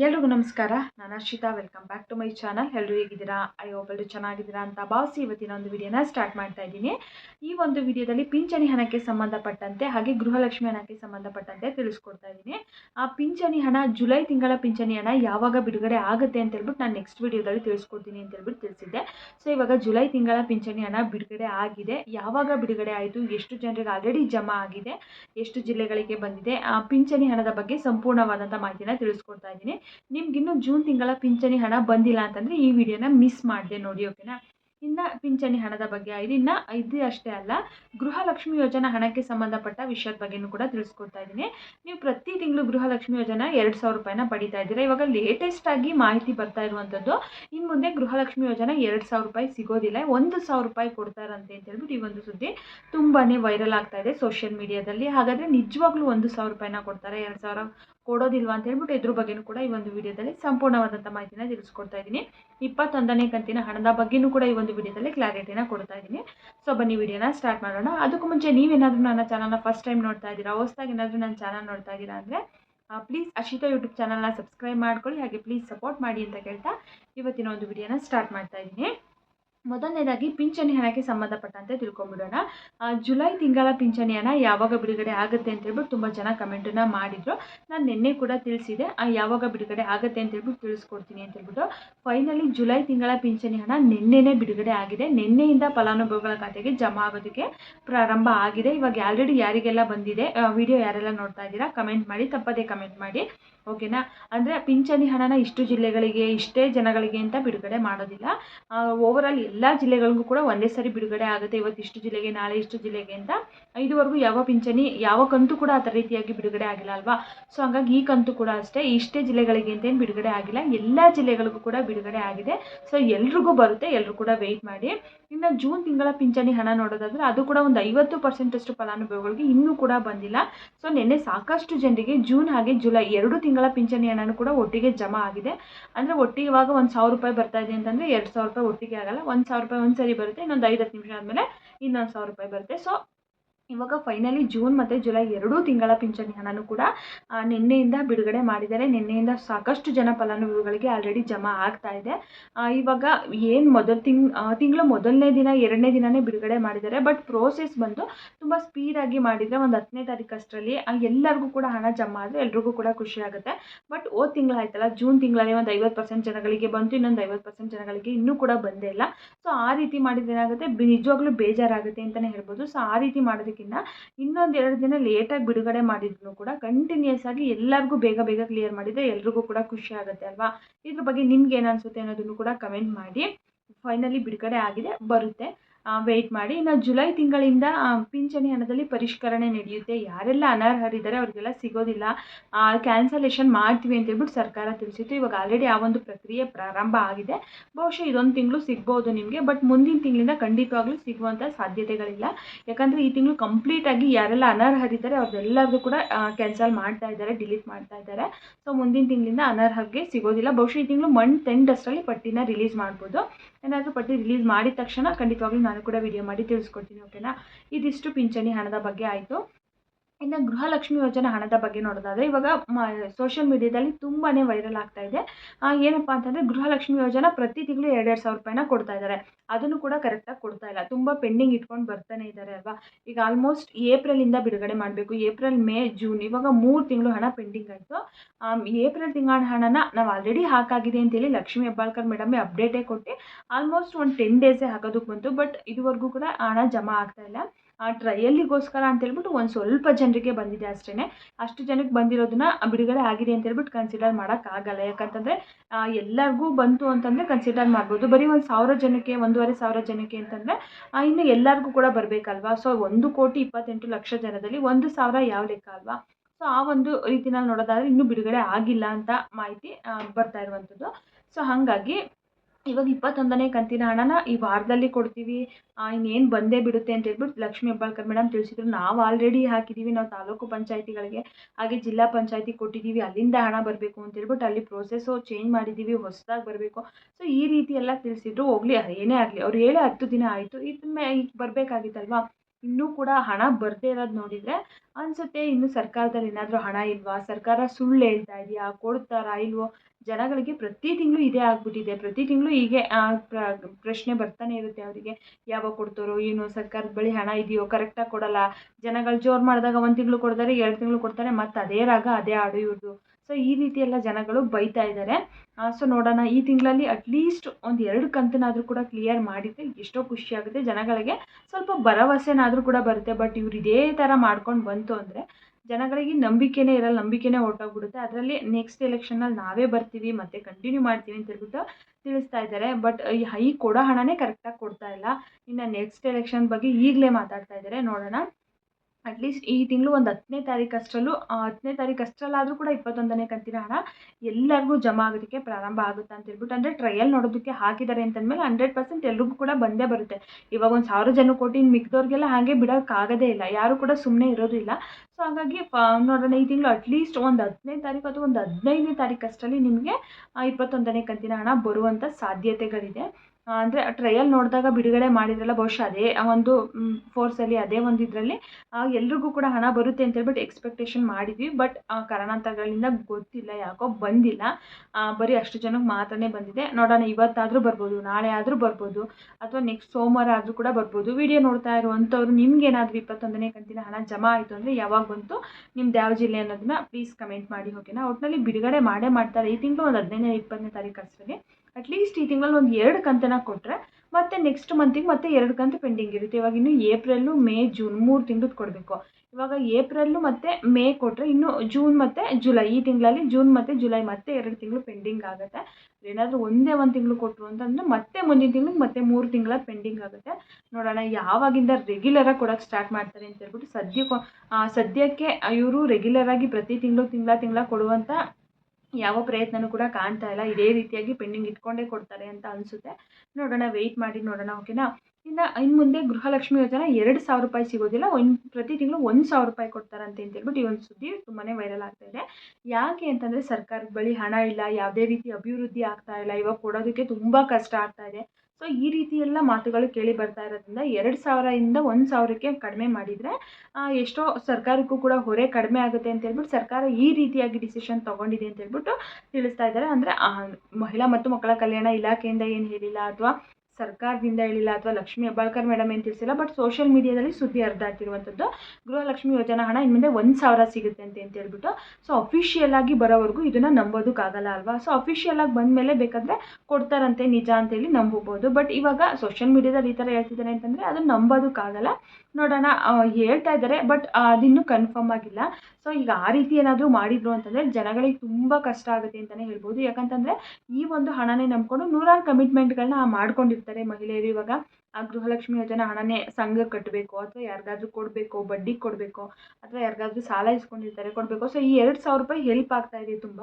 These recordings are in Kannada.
ಎಲ್ರಿಗೂ ನಮಸ್ಕಾರ. ನಾನು Arshita welcome back to my channel ಎಲ್ಲರೂ ಹೇಗಿದ್ದೀರಾ? ಐ ಹೋಪ್ ಎಲ್ಲರೂ ಚೆನ್ನಾಗಿದ್ದೀರಾ ಅಂತ ಭಾವಿಸಿ ಇವತ್ತಿನ ಒಂದು ವಿಡಿಯೋನ ಸ್ಟಾರ್ಟ್ ಮಾಡ್ತಾ ಇದ್ದೀನಿ. ಈ ಒಂದು ವಿಡಿಯೋದಲ್ಲಿ ಪಿಂಚಣಿ ಹಣಕ್ಕೆ ಸಂಬಂಧಪಟ್ಟಂತೆ ಹಾಗೆ ಗೃಹಲಕ್ಷ್ಮಿ ಹಣಕ್ಕೆ ಸಂಬಂಧಪಟ್ಟಂತೆ ತಿಳಿಸ್ಕೊಡ್ತಾ ಇದ್ದೀನಿ. ಆ ಪಿಂಚಣಿ ಹಣ ಜುಲೈ ತಿಂಗಳ ಪಿಂಚಣಿ ಹಣ ಯಾವಾಗ ಬಿಡುಗಡೆ ಆಗುತ್ತೆ ಅಂತ ಹೇಳ್ಬಿಟ್ಟು ನಾನು ನೆಕ್ಸ್ಟ್ ವಿಡಿಯೋದಲ್ಲಿ ತಿಳಿಸ್ಕೊಡ್ತೀನಿ ಅಂತ ಹೇಳ್ಬಿಟ್ಟು ತಿಳಿಸಿದ್ದೆ. ಸೊ ಇವಾಗ ಜುಲೈ ತಿಂಗಳ ಪಿಂಚಣಿ ಹಣ ಬಿಡುಗಡೆ ಆಗಿದೆ. ಯಾವಾಗ ಬಿಡುಗಡೆ ಆಯಿತು? ಎಷ್ಟು ಜನರಿಗೆ ಆಲ್ರೆಡಿ ಜಮಾ ಆಗಿದೆ? ಎಷ್ಟು ಜಿಲ್ಲೆಗಳಿಗೆ ಬಂದಿದೆ? ಆ ಪಿಂಚಣಿ ಹಣದ ಬಗ್ಗೆ ಸಂಪೂರ್ಣವಾದಂಥ ಮಾಹಿತಿನ ತಿಳಿಸ್ಕೊಡ್ತಾ ಇದ್ದೀನಿ. ನಿಮ್ಗಿನ್ನೂ ಜೂನ್ ತಿಂಗಳ ಪಿಂಚಣಿ ಹಣ ಬಂದಿಲ್ಲ ಅಂತಂದರೆ ಈ ವಿಡಿಯೋನ ಮಿಸ್ ಮಾಡಿದೆ ನೋಡಿ, ಓಕೆನಾ? ಇನ್ನು ಪಿಂಚಣಿ ಹಣದ ಬಗ್ಗೆ ಆಯಿತು. ಇನ್ನು ಇದು ಅಷ್ಟೇ ಅಲ್ಲ, ಗೃಹಲಕ್ಷ್ಮಿ ಯೋಜನಾ ಹಣಕ್ಕೆ ಸಂಬಂಧಪಟ್ಟ ವಿಷಯದ ಬಗ್ಗೆನೂ ಕೂಡ ತಿಳಿಸ್ಕೊಡ್ತಾ ಇದ್ದೀನಿ. ನೀವು ಪ್ರತಿ ತಿಂಗಳು ಗೃಹಲಕ್ಷ್ಮಿ ಯೋಜನಾ ಎರಡು ಸಾವಿರ ರೂಪಾಯಿನ ಪಡಿತಾ ಇದ್ದೀರಾ? ಇವಾಗ ಲೇಟೆಸ್ಟ್ ಆಗಿ ಮಾಹಿತಿ ಬರ್ತಾ ಇರುವಂಥದ್ದು ಇನ್ನು ಮುಂದೆ ಗೃಹಲಕ್ಷ್ಮಿ ಯೋಜನಾ ಎರಡು ಸಾವಿರ ರೂಪಾಯಿ ಸಿಗೋದಿಲ್ಲ. ಒಂದು ಸಾವಿರ ರೂಪಾಯಿ ಕೊಡ್ತಾರಂತೆ ಅಂತ ಹೇಳ್ಬಿಟ್ಟು ಈ ಒಂದು ಸುದ್ದಿ ತುಂಬಾ ವೈರಲ್ ಆಗ್ತಾ ಇದೆ ಸೋಷಿಯಲ್ ಮೀಡಿಯಾದಲ್ಲಿ ಹಾಗಾದರೆ ನಿಜವಾಗ್ಲೂ ಒಂದು ಸಾವಿರ ರೂಪಾಯಿನ ಕೊಡ್ತಾರೆ ಎರಡು ಸಾವಿರ? ಕೊಡೋದಿಲ್ವಾ ಅಂತ ಹೇಳ್ಬಿಟ್ಟು ಇದ್ರ ಬಗ್ಗೆನೂ ಕೂಡ ಈ ಒಂದು ವಿಡಿಯೋದಲ್ಲಿ ಸಂಪೂರ್ಣವಾದಂಥ ಮಾಹಿತಿನ ತಿಳಿಸ್ಕೊಡ್ತಾ ಇದ್ದೀನಿ. ಇಪ್ಪತ್ತೊಂದನೇ ಕಂತಿನ ಹಣದ ಬಗ್ಗೆನೂ ಕೂಡ ಈ ಒಂದು ವಿಡಿಯೋದಲ್ಲಿ ಕ್ಲಾರಿಟಿನ ಕೊಡ್ತಾ ಇದ್ದೀನಿ. ಸೊ ಬನ್ನಿ ವಿಡಿಯೋನ ಸ್ಟಾರ್ಟ್ ಮಾಡೋಣ. ಅದಕ್ಕೂ ಮುಂಚೆ ನೀವೇನಾದರೂ ನನ್ನ ಚಾನಲ್ನ ಫಸ್ಟ್ ಟೈಮ್ ನೋಡ್ತಾ ಇದ್ದೀರಾ, ಹೊಸದಾಗಿ ಏನಾದರೂ ನನ್ನ ಚಾನಲ್ ನೋಡ್ತಾ ಇದ್ದೀರಾ ಅಂದರೆ ಪ್ಲೀಸ್ ಅಶಿತಾ ಯೂಟ್ಯೂಬ್ ಚಾನಲ್ನ ಸಬ್ಸ್ಕ್ರೈಬ್ ಮಾಡ್ಕೊಳ್ಳಿ, ಹಾಗೆ ಪ್ಲೀಸ್ ಸಪೋರ್ಟ್ ಮಾಡಿ ಅಂತ ಕೇಳ್ತಾ ಇವತ್ತಿನ ಒಂದು ವಿಡಿಯೋನ ಸ್ಟಾರ್ಟ್ ಮಾಡ್ತಾ ಇದ್ದೀನಿ. ಮೊದಲನೇದಾಗಿ ಪಿಂಚಣಿ ಹಣಕ್ಕೆ ಸಂಬಂಧಪಟ್ಟಂತೆ ತಿಳ್ಕೊಂಬಿಡೋಣ. ಜುಲೈ ತಿಂಗಳ ಪಿಂಚಣಿ ಹಣ ಯಾವಾಗ ಬಿಡುಗಡೆ ಆಗುತ್ತೆ ಅಂತ ಹೇಳ್ಬಿಟ್ಟು ತುಂಬ ಜನ ಕಮೆಂಟನ್ನು ಮಾಡಿದರು. ನಾನು ನಿನ್ನೆ ಕೂಡ ತಿಳಿಸಿದೆ. ಯಾವಾಗ ಬಿಡುಗಡೆ ಆಗುತ್ತೆ ಅಂತ ಹೇಳ್ಬಿಟ್ಟು ತಿಳಿಸ್ಕೊಡ್ತೀನಿ ಅಂತ ಹೇಳ್ಬಿಟ್ಟು. ಫೈನಲಿ ಜುಲೈ ತಿಂಗಳ ಪಿಂಚಣಿ ಹಣ ನಿನ್ನೆನೇ ಬಿಡುಗಡೆ ಆಗಿದೆ. ನಿನ್ನೆಯಿಂದ ಫಲಾನುಭವಿಗಳ ಖಾತೆಗೆ ಜಮಾ ಆಗೋದಕ್ಕೆ ಪ್ರಾರಂಭ ಆಗಿದೆ. ಇವಾಗ ಆಲ್ರೆಡಿ ಯಾರಿಗೆಲ್ಲ ಬಂದಿದೆ ವಿಡಿಯೋ ಯಾರೆಲ್ಲ ನೋಡ್ತಾ ಇದ್ದೀರಾ ಕಮೆಂಟ್ ಮಾಡಿ, ತಪ್ಪದೇ ಕಮೆಂಟ್ ಮಾಡಿ. ಓಕೆನಾ? ಅಂದರೆ ಪಿಂಚಣಿ ಹಣನ ಇಷ್ಟು ಜಿಲ್ಲೆಗಳಿಗೆ, ಇಷ್ಟೇ ಜನಗಳಿಗೆ ಅಂತ ಬಿಡುಗಡೆ ಮಾಡೋದಿಲ್ಲ. ಓವರಾಲ್ ಎಲ್ಲ ಜಿಲ್ಲೆಗಳಿಗೂ ಕೂಡ ಒಂದೇ ಸರಿ ಬಿಡುಗಡೆ ಆಗುತ್ತೆ. ಇವತ್ತು ಇಷ್ಟು ಜಿಲ್ಲೆಗೆ, ನಾಳೆ ಇಷ್ಟು ಜಿಲ್ಲೆಗೆ ಅಂತ. ಇದುವರೆಗೂ ಯಾವ ಪಿಂಚಣಿ, ಯಾವ ಕಂತು ಕೂಡ ಆ ರೀತಿಯಾಗಿ ಬಿಡುಗಡೆ ಆಗಿಲ್ಲ ಅಲ್ವಾ? ಸೊ ಹಂಗಾಗಿ ಈ ಕಂತು ಕೂಡ ಅಷ್ಟೇ. ಇಷ್ಟೇ ಜಿಲ್ಲೆಗಳಿಗೆ ಅಂತೇನು ಬಿಡುಗಡೆ ಆಗಿಲ್ಲ. ಎಲ್ಲ ಜಿಲ್ಲೆಗಳಿಗೂ ಕೂಡ ಬಿಡುಗಡೆ ಆಗಿದೆ. ಸೊ ಎಲ್ರಿಗೂ ಬರುತ್ತೆ. ಎಲ್ಲರೂ ಕೂಡ ವೆಯ್ಟ್ ಮಾಡಿ. ಇನ್ನು ಜೂನ್ ತಿಂಗಳ ಪಿಂಚಣಿ ಹಣ ನೋಡೋದಾದ್ರೆ ಅದು ಕೂಡ ಒಂದು ಐವತ್ತು ಪರ್ಸೆಂಟಷ್ಟು ಫಲಾನುಭವಿಗಳಿಗೆ ಇನ್ನೂ ಕೂಡ ಬಂದಿಲ್ಲ. ಸೊ ನಿನ್ನೆ ಸಾಕಷ್ಟು ಜನರಿಗೆ ಜೂನ್ ಹಾಗೆ ಜುಲೈ ಎರಡು ತಿಂಗಳ ಪಿಂಚಣಿ ಹಣನೂ ಕೂಡ ಒಟ್ಟಿಗೆ ಜಮಾ ಆಗಿದೆ. ಅಂದರೆ ಒಟ್ಟಿಗೆ ಇವಾಗ ಒಂದು ಸಾವಿರ ರೂಪಾಯಿ ಬರ್ತಾ ಇದೆ ಅಂತಂದರೆ ಎರಡು ಸಾವಿರ ರೂಪಾಯಿ ಒಟ್ಟಿಗೆ ಆಗಲ್ಲ. ಒಂದು ಸಾವಿರ ರೂಪಾಯಿ ಒಂದು ಸರಿ ಬರುತ್ತೆ, ಇನ್ನೊಂದು ಐದು ಹತ್ತು ನಿಮಿಷ ಆದಮೇಲೆ ಇನ್ನೊಂದು ಸಾವಿರ ರೂಪಾಯಿ ಬರುತ್ತೆ. ಸೊ ಇವಾಗ ಫೈನಲಿ ಜೂನ್ ಮತ್ತು ಜುಲೈ ಎರಡೂ ತಿಂಗಳ ಪಿಂಚಣಿ ಹಣನೂ ಕೂಡ ನಿನ್ನೆಯಿಂದ ಬಿಡುಗಡೆ ಮಾಡಿದ್ದಾರೆ. ನಿನ್ನೆಯಿಂದ ಸಾಕಷ್ಟು ಜನ ಫಲಾನುಭವಿಗಳಿಗೆ ಆಲ್ರೆಡಿ ಜಮಾ ಆಗ್ತಾ ಇದೆ. ಇವಾಗ ಏನು ಮೊದಲ ತಿಂಗ್ ತಿಂಗಳು ಮೊದಲನೇ ದಿನ, ಎರಡನೇ ದಿನವೇ ಬಿಡುಗಡೆ ಮಾಡಿದ್ದಾರೆ. ಬಟ್ ಪ್ರೋಸೆಸ್ ಬಂದು ತುಂಬ ಸ್ಪೀಡಾಗಿ ಮಾಡಿದರೆ ಒಂದು ಹತ್ತನೇ ತಾರೀಕು ಅಷ್ಟರಲ್ಲಿ ಎಲ್ಲರಿಗೂ ಕೂಡ ಹಣ ಜಮಾ ಆದರೆ ಎಲ್ರಿಗೂ ಕೂಡ ಖುಷಿ ಆಗುತ್ತೆ. ಬಟ್ ಓ ತಿಂಗಳು ಆಯ್ತಲ್ಲ ಜೂನ್ ತಿಂಗಳಲ್ಲಿ ಒಂದು ಐವತ್ತು ಪರ್ಸೆಂಟ್ ಜನಗಳಿಗೆ ಬಂತು, ಇನ್ನೊಂದು ಐವತ್ತು ಪರ್ಸೆಂಟ್ ಜನಗಳಿಗೆ ಇನ್ನೂ ಕೂಡ ಬಂದೇ ಇಲ್ಲ. ಸೊ ಆ ರೀತಿ ಮಾಡಿದ್ರೆ ಏನಾಗುತ್ತೆ? ನಿಜವಾಗ್ಲೂ ಬೇಜಾರಾಗುತ್ತೆ ಅಂತಲೇ ಹೇಳ್ಬೋದು. ಸೊ ಆ ರೀತಿ ಮಾಡೋದಕ್ಕಿಂತ ಇನ್ನೊಂದು ಎರಡು ದಿನ ಲೇಟಾಗಿ ಬಿಡುಗಡೆ ಮಾಡಿದ್ರು ಕೂಡ ಕಂಟಿನ್ಯೂಸ್ ಆಗಿ ಎಲ್ಲರಿಗೂ ಬೇಗ ಬೇಗ ಕ್ಲಿಯರ್ ಮಾಡಿದರೆ ಎಲ್ರಿಗೂ ಕೂಡ ಖುಷಿ ಆಗುತ್ತೆ ಅಲ್ವಾ? ಇದ್ರ ಬಗ್ಗೆ ನಿಮ್ಗೆ ಏನು ಅನಿಸುತ್ತೆ ಅನ್ನೋದನ್ನು ಕೂಡ ಕಮೆಂಟ್ ಮಾಡಿ. ಫೈನಲಿ ಬಿಡುಗಡೆ ಆಗಿದೆ, ಬರುತ್ತೆ. ವೆಯ್ಟ್ ಮಾಡಿ. ಇನ್ನು ಜುಲೈ ತಿಂಗಳಿಂದ ಪಿಂಚಣಿ ಹಣದಲ್ಲಿ ಪರಿಷ್ಕರಣೆ ನಡೆಯುತ್ತೆ. ಯಾರೆಲ್ಲ ಅನರ್ಹರಿದ್ದಾರೆ ಅವರಿಗೆಲ್ಲ ಸಿಗೋದಿಲ್ಲ. ಕ್ಯಾನ್ಸಲೇಷನ್ ಮಾಡ್ತೀವಿ ಅಂತ ಹೇಳ್ಬಿಟ್ಟು ಸರ್ಕಾರ ತಿಳಿಸಿತ್ತು. ಇವಾಗ ಆಲ್ರೆಡಿ ಆ ಒಂದು ಪ್ರಕ್ರಿಯೆ ಪ್ರಾರಂಭ ಆಗಿದೆ. ಬಹುಶಃ ಇದೊಂದು ತಿಂಗಳು ಸಿಗ್ಬೋದು ನಿಮಗೆ ಬಟ್ ಮುಂದಿನ ತಿಂಗಳಿಂದ ಖಂಡಿತವಾಗ್ಲೂ ಸಿಗುವಂಥ ಸಾಧ್ಯತೆಗಳಿಲ್ಲ. ಯಾಕಂದರೆ ಈ ತಿಂಗಳು ಕಂಪ್ಲೀಟಾಗಿ ಯಾರೆಲ್ಲ ಅನರ್ಹರಿದ್ದಾರೆ ಅವ್ರದ್ದೆಲ್ಲರಿಗೂ ಕೂಡ ಕ್ಯಾನ್ಸಲ್ ಮಾಡ್ತಾ ಇದ್ದಾರೆ ಡಿಲೀಟ್ ಮಾಡ್ತಾ ಇದ್ದಾರೆ. ಸೊ ಮುಂದಿನ ತಿಂಗಳಿಂದ ಅನರ್ಹರಿಗೆ ಸಿಗೋದಿಲ್ಲ. ಬಹುಶಃ ಈ ತಿಂಗಳು ಮಂತ್ ಅಷ್ಟರಲ್ಲಿ ಪಟ್ಟಿನ ರಿಲೀಸ್ ಮಾಡ್ಬೋದು. ಏನಾದರೂ ಪಟ್ಟಿ ರಿಲೀಸ್ ಮಾಡಿದ ತಕ್ಷಣ ಖಂಡಿತವಾಗ್ಲೂ ನಾನು ಕೂಡ ವಿಡಿಯೋ ಮಾಡಿ ತಿಳಿಸ್ಕೊಡ್ತೀನಿ ಓಕೆನಾ ಇದಿಷ್ಟು ಪಿಂಚಣಿ ಹಣದ ಬಗ್ಗೆ ಆಯಿತು. ಇನ್ನು ಗೃಹಲಕ್ಷ್ಮಿ ಯೋಜನೆ ಹಣದ ಬಗ್ಗೆ ನೋಡೋದಾದರೆ ಇವಾಗ ಸೋಷಿಯಲ್ ಮೀಡಿಯಾದಲ್ಲಿ ತುಂಬಾ ವೈರಲ್ ಆಗ್ತಾ ಇದೆ. ಏನಪ್ಪ ಅಂತಂದರೆ ಗೃಹಲಕ್ಷ್ಮಿ ಯೋಜನೆ ಪ್ರತಿ ತಿಂಗಳು ಎರಡೆರಡು ಸಾವಿರ ರೂಪಾಯಿನ ಕೊಡ್ತಾ ಇದ್ದಾರೆ ಅದನ್ನು ಕೂಡ ಕರೆಕ್ಟಾಗಿ ಕೊಡ್ತಾ ಇಲ್ಲ. ತುಂಬ ಪೆಂಡಿಂಗ್ ಇಟ್ಕೊಂಡು ಬರ್ತಾನೆ ಇದ್ದಾರೆ ಅಲ್ವಾ? ಈಗ ಆಲ್ಮೋಸ್ಟ್ ಏಪ್ರಿಲಿಂದ ಬಿಡುಗಡೆ ಮಾಡಬೇಕು. ಏಪ್ರಿಲ್, ಮೇ, ಜೂನ್ ಇವಾಗ ಮೂರು ತಿಂಗಳು ಹಣ ಪೆಂಡಿಂಗ್ ಆಯಿತು. ಏಪ್ರಿಲ್ ತಿಂಗಳ ಹಣನ ನಾವು ಆಲ್ರೆಡಿ ಹಾಕಾಗಿದೆ ಅಂತೇಳಿ ಲಕ್ಷ್ಮೀ ಹೆಬ್ಬಾಳ್ಕರ್ ಮೇಡಮೇ ಅಪ್ಡೇಟೇ ಕೊಟ್ಟು ಆಲ್ಮೋಸ್ಟ್ ಒಂದು ಟೆನ್ ಡೇಸೇ ಹಾಕೋದಕ್ಕೆ ಬಂತು. ಬಟ್ ಇದುವರೆಗೂ ಕೂಡ ಹಣ ಜಮಾ ಆಗ್ತಾ ಇಲ್ಲ. ಟ್ರಯಲ್ಲಿಗೋಸ್ಕರ ಅಂತೇಳ್ಬಿಟ್ಟು ಒಂದು ಸ್ವಲ್ಪ ಜನರಿಗೆ ಬಂದಿದೆ ಅಷ್ಟೇ ಅಷ್ಟು ಜನಕ್ಕೆ ಬಂದಿರೋದನ್ನ ಬಿಡುಗಡೆ ಆಗಿದೆ ಅಂತ ಹೇಳ್ಬಿಟ್ಟು ಕನ್ಸಿಡರ್ ಮಾಡೋಕ್ಕಾಗಲ್ಲ. ಯಾಕಂತಂದರೆ ಎಲ್ಲರಿಗೂ ಬಂತು ಅಂತಂದರೆ ಕನ್ಸಿಡರ್ ಮಾಡ್ಬೋದು. ಬರೀ ಒಂದು ಸಾವಿರ ಜನಕ್ಕೆ ಒಂದೂವರೆ ಸಾವಿರ ಜನಕ್ಕೆ ಅಂತಂದರೆ ಇನ್ನು ಎಲ್ಲರಿಗೂ ಕೂಡ ಬರಬೇಕಲ್ವಾ? ಸೊ ಒಂದು ಕೋಟಿ ಇಪ್ಪತ್ತೆಂಟು ಲಕ್ಷ ಜನದಲ್ಲಿ ಒಂದು ಸಾವಿರ ಯಾವ ಲೆಕ್ಕ ಅಲ್ವಾ? ಸೊ ಆ ಒಂದು ರೀತಿನಲ್ಲಿ ನೋಡೋದಾದರೆ ಇನ್ನೂ ಬಿಡುಗಡೆ ಆಗಿಲ್ಲ ಅಂತ ಮಾಹಿತಿ ಆ, ಬರ್ತಾ ಇರುವಂಥದ್ದು. ಸೊ ಹಾಗಾಗಿ ಇವಾಗ ಇಪ್ಪತ್ತೊಂದನೇ ಕಂತಿನ ಹಣನ ಈ ವಾರದಲ್ಲಿ ಕೊಡ್ತೀವಿ. ಇನ್ನೇನು ಬಂದೇ ಬಿಡುತ್ತೆ ಅಂತ ಹೇಳ್ಬಿಟ್ಟು ಲಕ್ಷ್ಮೀ ಹೆಬ್ಬಾಳ್ಕರ್ ಮೇಡಮ್ ತಿಳಿಸಿದ್ರು. ನಾವು ಆಲ್ರೆಡಿ ಹಾಕಿದ್ದೀವಿ ನಾವು ತಾಲೂಕು ಪಂಚಾಯತಿಗಳಿಗೆ. ಹಾಗೆ ಜಿಲ್ಲಾ ಪಂಚಾಯತಿ ಕೊಟ್ಟಿದ್ದೀವಿ ಅಲ್ಲಿಂದ ಹಣ ಬರಬೇಕು ಅಂತ ಹೇಳ್ಬಿಟ್ಟು ಅಲ್ಲಿ ಪ್ರೋಸೆಸ್ಸು ಚೇಂಜ್ ಮಾಡಿದ್ದೀವಿ ಹೊಸದಾಗಿ ಬರಬೇಕು. ಸೊ ಈ ರೀತಿ ಎಲ್ಲ ತಿಳಿಸಿದ್ರು. ಹೋಗಲಿ ಏನೇ ಆಗಲಿ. ಅವ್ರು ಹೇಳಿ ಹತ್ತು ದಿನ ಆಯಿತು. ಇದನ್ನ ಈಗ ಬರಬೇಕಾಗಿತ್ತಲ್ವಾ? ಇನ್ನೂ ಕೂಡ ಹಣ ಬರದೇ ಇರೋದು ನೋಡಿದರೆ ಅನಿಸುತ್ತೆ. ಇನ್ನು ಸರ್ಕಾರದಲ್ಲಿ ಏನಾದರೂ ಹಣ ಇಲ್ವಾ? ಸರ್ಕಾರ ಸುಳ್ಳು ಹೇಳ್ತಾ ಇದೆಯಾ? ಕೊಡ್ತಾರಾ, ಇಲ್ವೋ? ಜನಗಳಿಗೆ ಪ್ರತಿ ತಿಂಗಳು ಇದೇ ಆಗ್ಬಿಟ್ಟಿದೆ. ಪ್ರತಿ ತಿಂಗಳು ಹೀಗೆ ಪ್ರಶ್ನೆ ಬರ್ತಾನೆ ಇರುತ್ತೆ ಅವರಿಗೆ. ಯಾವಾಗ ಕೊಡ್ತಾರೋ ಏನು ಸರ್ಕಾರದ ಬಳಿ ಹಣ ಇದೆಯೋ ಕರೆಕ್ಟಾಗಿ ಕೊಡಲ್ಲ. ಜನಗಳು ಜೋರು ಮಾಡಿದಾಗ ಒಂದು ತಿಂಗಳು ಕೊಡ್ತಾರೆ, ಎರಡು ತಿಂಗಳು ಕೊಡ್ತಾರೆ, ಮತ್ತು ಅದೇ ರಾಗ, ಅದೇ ಹಾಡು ಇವ್ರದ್ದು ಸೊ ಈ ರೀತಿ ಎಲ್ಲ ಜನಗಳು ಬೈತಾ ಇದ್ದಾರೆ ಸೊ ನೋಡೋಣ, ಈ ತಿಂಗಳಲ್ಲಿ ಅಟ್ಲೀಸ್ಟ್ ಒಂದು ಎರಡು ಕಂತನಾದರೂ ಕೂಡ ಕ್ಲಿಯರ್ ಮಾಡಿದರೆ ಎಷ್ಟೋ ಖುಷಿ ಆಗುತ್ತೆ ಜನಗಳಿಗೆ. ಸ್ವಲ್ಪ ಭರವಸೆನಾದರೂ ಕೂಡ ಬರುತ್ತೆ ಬಟ್ ಇವ್ರು ಇದೇ ಥರ ಮಾಡ್ಕೊಂಡು ಬಂತು ಅಂದರೆ ಜನಗಳಿಗೆ ನಂಬಿಕೆನೇ ಇರಲ್ಲ, ನಂಬಿಕೆನೇ ಹೊರ್ಟೋಗ್ಬಿಡುತ್ತೆ. ಅದರಲ್ಲಿ ನೆಕ್ಸ್ಟ್ ಎಲೆಕ್ಷನಲ್ಲಿ ನಾವೇ ಬರ್ತೀವಿ, ಮತ್ತು ಕಂಟಿನ್ಯೂ ಮಾಡ್ತೀವಿ ಅಂತ ಹೇಳ್ಬಿಟ್ಟು ತಿಳಿಸ್ತಾ ಇದ್ದಾರೆ. ಬಟ್ ಈ ಹೈ ಕೊಡೋ ಹಣನೇ ಕರೆಕ್ಟಾಗಿ ಕೊಡ್ತಾ ಇಲ್ಲ. ಇನ್ನು ನೆಕ್ಸ್ಟ್ ಎಲೆಕ್ಷನ್ ಬಗ್ಗೆ ಈಗಲೇ ಮಾತಾಡ್ತಾ ಇದ್ದಾರೆ. ನೋಡೋಣ. ಅಟ್ಲೀಸ್ಟ್ ಈ ತಿಂಗಳು ಒಂದು ಹತ್ತನೇ ತಾರೀಕು ಅಷ್ಟರಲ್ಲೂ ಹತ್ತನೇ ತಾರೀಕು ಅಷ್ಟರಲ್ಲಾದರೂ ಕೂಡ ಇಪ್ಪತ್ತೊಂದನೇ ಕಂತಿನ ಹಣ ಎಲ್ಲರಿಗೂ ಜಮಾ ಆಗೋದಕ್ಕೆ ಪ್ರಾರಂಭ ಆಗುತ್ತೆ ಅಂತ ಹೇಳ್ಬಿಟ್ಟು, ಅಂದರೆ ಟ್ರಯಲ್ ನೋಡೋದಕ್ಕೆ ಹಾಕಿದ್ದಾರೆ ಅಂತಂದಮೇಲೆ ಹಂಡ್ರೆಡ್ ಪರ್ಸೆಂಟ್ ಎಲ್ರಿಗೂ ಕೂಡ ಬಂದೇ ಬರುತ್ತೆ. ಇವಾಗ ಒಂದು ಸಾವಿರ ಜನ ಕೋಟಿ ಇನ್ನು ಹಾಗೆ ಬಿಡೋಕ್ಕಾಗೋದೇ ಇಲ್ಲ, ಯಾರು ಕೂಡ ಸುಮ್ಮನೆ ಇರೋದಿಲ್ಲ ಸೊ ಹಾಗಾಗಿ ನೋಡೋಣ ಈ ತಿಂಗಳು ಅಟ್ಲೀಸ್ಟ್ ಒಂದು ಹತ್ತನೇ ತಾರೀಕು ಅಥವಾ ಒಂದು ಹದಿನೈದನೇ ತಾರೀಕು ಅಷ್ಟರಲ್ಲಿ ನಿಮಗೆ ಇಪ್ಪತ್ತೊಂದನೇ ಕಂತಿನ ಹಣ ಬರುವಂಥ ಸಾಧ್ಯತೆಗಳಿದೆ. ಅಂದರೆ ಟ್ರಯಲ್ ನೋಡಿದಾಗ ಬಿಡುಗಡೆ ಮಾಡಿದ್ರಲ್ಲ ಬಹುಶಃ ಅದೇ ಒಂದು ಫೋರ್ಸಲ್ಲಿ ಅದೇ ಒಂದು ಇದರಲ್ಲಿ ಎಲ್ರಿಗೂ ಕೂಡ ಹಣ ಬರುತ್ತೆ ಅಂತ ಹೇಳ್ಬಿಟ್ಟು ಎಕ್ಸ್ಪೆಕ್ಟೇಷನ್ ಮಾಡಿದ್ವಿ. ಬಟ್ ಕಾರಣಾಂತರಗಳಿಂದ ಗೊತ್ತಿಲ್ಲ, ಯಾಕೋ ಬಂದಿಲ್ಲ. ಬರೀ ಅಷ್ಟು ಜನಕ್ಕೆ ಮಾತ್ರನೇ ಬಂದಿದೆ. ನೋಡೋಣ, ಇವತ್ತಾದರೂ ಬರ್ಬೋದು, ನಾಳೆ ಆದರೂ ಬರ್ಬೋದು, ಅಥವಾ ನೆಕ್ಸ್ಟ್ ಸೋಮವಾರ ಆದರೂ ಕೂಡ ಬರ್ಬೋದು. ವಿಡಿಯೋ ನೋಡ್ತಾ ಇರುವಂಥವ್ರು ನಿಮ್ಗೇನಾದರೂ ಇಪ್ಪತ್ತೊಂದನೇ ಕಂತಿನ ಹಣ ಜಮಾ ಆಯಿತು ಅಂದರೆ ಯಾವಾಗ ಬಂತು ನಿಮ್ದು ಯಾವ ಜಿಲ್ಲೆ ಅನ್ನೋದನ್ನ ಪ್ಲೀಸ್ ಕಮೆಂಟ್ ಮಾಡಿ ಓಕೆನಾ ಒಟ್ಟಿನಲ್ಲಿ ಬಿಡುಗಡೆ ಮಾಡೇ ಮಾಡ್ತಾರೆ. ಈ ತಿಂಗಳು ಒಂದು ಹದಿನೈದನೇ, ಇಪ್ಪತ್ತನೇ ತಾರೀಕು ಅಷ್ಟರಲ್ಲಿ. ಅಟ್ಲೀಸ್ಟ್ ಈ ತಿಂಗಳು ಒಂದು ಎರಡು ಕಂತನ ಕೊಟ್ಟರೆ ಮತ್ತೆ ನೆಕ್ಸ್ಟ್ ಮಂತಿಗೆ ಮತ್ತೆ ಎರಡು ಕಂತು ಪೆಂಡಿಂಗ್ ಇರುತ್ತೆ. ಇವಾಗ ಇನ್ನು ಏಪ್ರಿಲ್ಲು ಮೇ ಜೂನ್ ಮೂರು ತಿಂಗ್ಳದ್ದು ಕೊಡಬೇಕು. ಇವಾಗ ಏಪ್ರಿಲ್ಲು ಮತ್ತು ಮೇ ಕೊಟ್ಟರೆ ಇನ್ನು ಜೂನ್ ಮತ್ತು ಜುಲೈ ಈ ತಿಂಗಳಲ್ಲಿ ಜೂನ್ ಮತ್ತು ಜುಲೈ ಮತ್ತೆ ಎರಡು ತಿಂಗಳು ಪೆಂಡಿಂಗ್ ಆಗುತ್ತೆ. ಏನಾದರೂ ಒಂದೇ ಒಂದು ತಿಂಗಳು ಕೊಟ್ಟರು ಅಂತಂದರೆ ಮತ್ತೆ ಮುಂದಿನ ತಿಂಗ್ಳಿಗೆ ಮತ್ತೆ ಮೂರು ತಿಂಗಳ ಪೆಂಡಿಂಗ್ ಆಗುತ್ತೆ. ನೋಡೋಣ ಯಾವಾಗಿಂದ ರೆಗ್ಯುಲರಾಗಿ ಕೊಡೋಕ್ಕೆ ಸ್ಟಾರ್ಟ್ ಮಾಡ್ತಾರೆ ಅಂತ ಹೇಳ್ಬಿಟ್ಟು ಸದ್ಯಕ್ಕೆ ಸದ್ಯಕ್ಕೆ ಇವರು ರೆಗ್ಯುಲರಾಗಿ ಪ್ರತಿ ತಿಂಗಳು ತಿಂಗಳ ತಿಂಗಳ ಕೊಡುವಂಥ ಯಾವ ಪ್ರಯತ್ನನೂ ಕೂಡ ಕಾಣ್ತಾ ಇಲ್ಲ. ಇದೇ ರೀತಿಯಾಗಿ ಪೆಂಡಿಂಗ್ ಇಟ್ಕೊಂಡೇ ಕೊಡ್ತಾರೆ ಅಂತ ಅನಿಸುತ್ತೆ. ನೋಡೋಣ ವೆಯ್ಟ್ ಮಾಡಿ ನೋಡೋಣ ಓಕೆನಾ ಇನ್ನು ಇನ್ನು ಮುಂದೆ ಗೃಹಲಕ್ಷ್ಮಿ ಯೋಜನೆ ಎರಡು ಸಾವಿರ ರೂಪಾಯಿ ಸಿಗೋದಿಲ್ಲ. ಒಂದು, ಪ್ರತಿ ತಿಂಗಳು ಒಂದು ಸಾವಿರ ರೂಪಾಯಿ ಕೊಡ್ತಾರಂತೆ ಅಂತ ಹೇಳ್ಬಿಟ್ಟು ಈ ಒಂದು ಸುದ್ದಿ ತುಂಬಾ ವೈರಲ್ ಆಗ್ತಾ ಇದೆ. ಯಾಕೆ ಅಂತಂದರೆ ಸರ್ಕಾರದ ಬಳಿ ಹಣ ಇಲ್ಲ, ಯಾವುದೇ ರೀತಿ ಅಭಿವೃದ್ಧಿ ಆಗ್ತಾ ಇಲ್ಲ, ಇವಾಗ ಕೊಡೋದಕ್ಕೆ ತುಂಬ ಕಷ್ಟ ಆಗ್ತಾ ಇದೆ. ಸೊ ಈ ರೀತಿ ಎಲ್ಲ ಮಾತುಗಳು ಕೇಳಿ ಬರ್ತಾ ಇರೋದ್ರಿಂದ ಎರಡು ಸಾವಿರದಿಂದ ಒಂದು ಸಾವಿರಕ್ಕೆ ಕಡಿಮೆ ಮಾಡಿದರೆ ಎಷ್ಟೋ ಸರ್ಕಾರಕ್ಕೂ ಕೂಡ ಹೊರೆ ಕಡಿಮೆ ಆಗುತ್ತೆ ಅಂತ ಹೇಳ್ಬಿಟ್ಟು ಸರ್ಕಾರ ಈ ರೀತಿಯಾಗಿ ಡಿಸಿಷನ್ ತೊಗೊಂಡಿದೆ ಅಂತ ಹೇಳ್ಬಿಟ್ಟು ತಿಳಿಸ್ತಾ ಇದ್ದಾರೆ. ಅಂದರೆ ಮಹಿಳಾ ಮತ್ತು ಮಕ್ಕಳ ಕಲ್ಯಾಣ ಇಲಾಖೆಯಿಂದ ಏನು ಹೇಳಿಲ್ಲ, ಅಥವಾ ಸರ್ಕಾರದಿಂದ ಹೇಳಿಲ್ಲ ಅಥವಾ ಲಕ್ಷ್ಮಿ ಹೆಬ್ಬಾಳ್ಕರ್ ಮೇಡಮ್ ಏನು ತಿಳಿಸಿಲ್ಲ ಬಟ್ ಸೋಷಿಯಲ್ ಮೀಡಿಯಾದಲ್ಲಿ ಸುದ್ದಿ ಹರಿದಾಡ್ತಿರುವಂಥದ್ದು ಗೃಹಲಕ್ಷ್ಮಿ ಯೋಜನಾ ಹಣ ಇನ್ಮುಂದೆ ಒಂದು ಸಾವಿರ ಸಿಗುತ್ತೆ ಅಂತ ಅಂತ ಹೇಳ್ಬಿಟ್ಟು ಸೊ ಅಫಿಷಿಯಲ್ ಆಗಿ ಬರೋವರೆಗೂ ಇದನ್ನು ನಂಬೋದಕ್ಕಾಗಲ್ಲ ಅಲ್ವಾ? ಸೊ ಅಫಿಷಿಯಲ್ ಆಗಿ ಬಂದ ಮೇಲೆ ಬೇಕಾದರೆ ಕೊಡ್ತಾರಂತೆ ನಿಜ ಅಂತೇಳಿ ನಂಬಬಹುದು. ಬಟ್ ಇವಾಗ ಸೋಷಿಯಲ್ ಮೀಡಿಯಾದಲ್ಲಿ ಈ ಥರ ಹೇಳ್ತಿದ್ದಾರೆ ಅಂತಂದರೆ ಅದನ್ನು ನಂಬೋದಕ್ಕಾಗಲ್ಲ. ನೋಡೋಣ ಹೇಳ್ತಾ ಇದ್ದಾರೆ ಬಟ್ ಅದಿನ್ನೂ ಕನ್ಫರ್ಮ್ ಆಗಿಲ್ಲ. ಸೊ ಈಗ ಆ ರೀತಿ ಏನಾದರೂ ಮಾಡಿದ್ರು ಅಂತಂದರೆ ಜನಗಳಿಗೆ ತುಂಬ ಕಷ್ಟ ಆಗುತ್ತೆ ಅಂತಲೇ ಹೇಳ್ಬೋದು. ಯಾಕಂತಂದರೆ ಈ ಒಂದು ಹಣನೇ ನಂಬ್ಕೊಂಡು ನೂರಾರು ಕಮಿಟ್ಮೆಂಟ್ಗಳನ್ನ ಮಾಡ್ಕೊಂಡಿರ್ತಾರೆ ಮಹಿಳೆಯರು ಇವಾಗ ಆ ಗೃಹಲಕ್ಷ್ಮಿ ಯೋಜನೆ ಹಣನೇ ಸಂಘ ಕಟ್ಟಬೇಕು ಅಥವಾ ಯಾರಿಗಾದ್ರೂ ಕೊಡಬೇಕು, ಬಡ್ಡಿಗೆ ಕೊಡಬೇಕು ಅಥವಾ ಯಾರಿಗಾದ್ರೂ ಸಾಲ ಇಸ್ಕೊಂಡಿರ್ತಾರೆ ಕೊಡಬೇಕು. ಸೊ ಈ ಎರಡು ಸಾವಿರ ರೂಪಾಯಿ ಹೆಲ್ಪ್ ಆಗ್ತಾ ಇದೆ ತುಂಬ.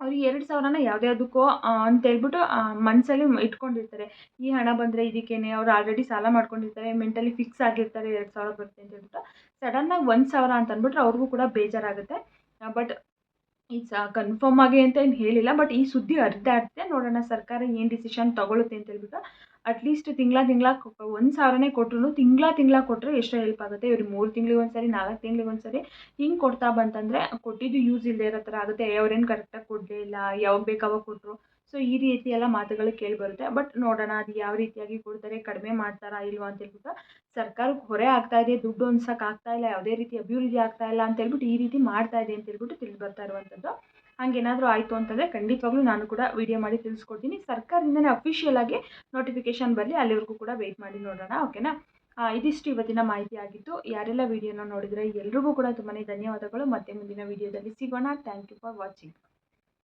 ಅವ್ರಿಗೆ ಎರಡು ಸಾವಿರನ ಅಂತ ಅಂತೇಳ್ಬಿಟ್ಟು ಮನಸ್ಸಲ್ಲಿ ಇಟ್ಕೊಂಡಿರ್ತಾರೆ. ಈ ಹಣ ಬಂದರೆ ಇದಕ್ಕೇನೆ, ಅವ್ರು ಆಲ್ರೆಡಿ ಸಾಲ ಮಾಡ್ಕೊಂಡಿರ್ತಾರೆ ಮೆಂಟಲಿ ಫಿಕ್ಸ್ ಆಗಿರ್ತಾರೆ, ಎರಡು ಸಾವಿರ ಬರುತ್ತೆ ಅಂತ ಹೇಳ್ಬಿಟ್ಟು. ಸಡನ್ನಾಗಿ ಒಂದು ಸಾವಿರ ಅಂತ ಅಂದ್ಬಿಟ್ರೆ ಅವ್ರಿಗೂ ಕೂಡ ಬೇಜಾರಾಗುತ್ತೆ. ಬಟ್ ಈ ಸ ಕನ್ಫರ್ಮ್ ಆಗಿ ಅಂತ ಏನು ಹೇಳಿಲ್ಲ ಬಟ್ ಈ ಸುದ್ದಿ ಹರಿದಾಡ್ತೆ ನೋಡೋಣ ಸರ್ಕಾರ ಏನು ಡಿಸಿಷನ್ ತೊಗೊಳುತ್ತೆ ಅಂತ ಹೇಳ್ಬಿಟ್ಟು. ಅಟ್ಲೀಸ್ಟ್ ತಿಂಗಳ ತಿಂಗಳ ಒಂದು ಸಾವಿರನೇ ಕೊಟ್ಟರು ತಿಂಗಳ ತಿಂಗಳ ಕೊಟ್ಟರೆ ಎಷ್ಟು ಹೆಲ್ಪ್ ಆಗುತ್ತೆ. ಇವ್ರಿಗೆ ಮೂರು ತಿಂಗಳಿಗೆ ಒಂದು ಸರಿ ನಾಲ್ಕು ತಿಂಗಳಿಗೆ ಒಂದು ಸರಿ ಹಿಂಗೆ ಕೊಡ್ತಾ ಬಂತಂದರೆ ಕೊಟ್ಟಿದ್ದು ಯೂಸ್ ಇಲ್ಲದೆ ಇರೋ ಥರ ಆಗುತ್ತೆ. ಅವ್ರೇನು ಕರೆಕ್ಟಾಗಿ ಕೊಡಲೇ ಇಲ್ಲ, ಯಾವಾಗ ಬೇಕಾವಾಗ ಕೊಟ್ಟರು ಸೊ ಈ ರೀತಿ ಎಲ್ಲ ಮಾತುಗಳು ಕೇಳಿ ಬರುತ್ತೆ. ಬಟ್ ನೋಡೋಣ ಅದು ಯಾವ ರೀತಿಯಾಗಿ ಕೊಡ್ತಾರೆ ಕಡಿಮೆ ಮಾಡ್ತಾರಾ ಇಲ್ವಾ ಅಂತ ಹೇಳ್ಬಿಟ್ಟು ಸರ್ಕಾರಕ್ಕೆ ಹೊರೆ ಆಗ್ತಾ ಇದೆ, ದುಡ್ಡು ಆಗ್ತಾ ಇಲ್ಲ, ಯಾವುದೇ ರೀತಿ ಅಭಿವೃದ್ಧಿ ಆಗ್ತಾ ಇಲ್ಲ ಅಂತ ಹೇಳ್ಬಿಟ್ಟು ಈ ರೀತಿ ಮಾಡ್ತಾ ಇದೆ ಅಂತ ಹೇಳ್ಬಿಟ್ಟು ತಿಳಿದು ಬರ್ತಾ ಇರುವಂಥದ್ದು. ಹಾಗೇನಾದರೂ ಆಯಿತು ಅಂತಂದರೆ ಖಂಡಿತವಾಗ್ಲೂ ನಾನು ಕೂಡ ವಿಡಿಯೋ ಮಾಡಿ ತಿಳಿಸ್ಕೊಡ್ತೀನಿ. ಸರ್ಕಾರದಿಂದನೇ ಅಫಿಷಿಯಲ್ ಆಗಿ ನೋಟಿಫಿಕೇಶನ್ ಬರಲಿ, ಅಲ್ಲಿವರೆಗೂ ಕೂಡ ವೆಯ್ಟ್ ಮಾಡಿ ನೋಡೋಣ ಓಕೆನಾ ಇದಿಷ್ಟು ಇವತ್ತಿನ ಮಾಹಿತಿ ಆಗಿತ್ತು. ಯಾರೆಲ್ಲ ವಿಡಿಯೋನ ನೋಡಿದರೆ ಎಲ್ರಿಗೂ ಕೂಡ ತುಂಬಾ ಧನ್ಯವಾದಗಳು. ಮತ್ತೆ ಮುಂದಿನ ವಿಡಿಯೋದಲ್ಲಿ ಸಿಗೋಣ. Thank you for watching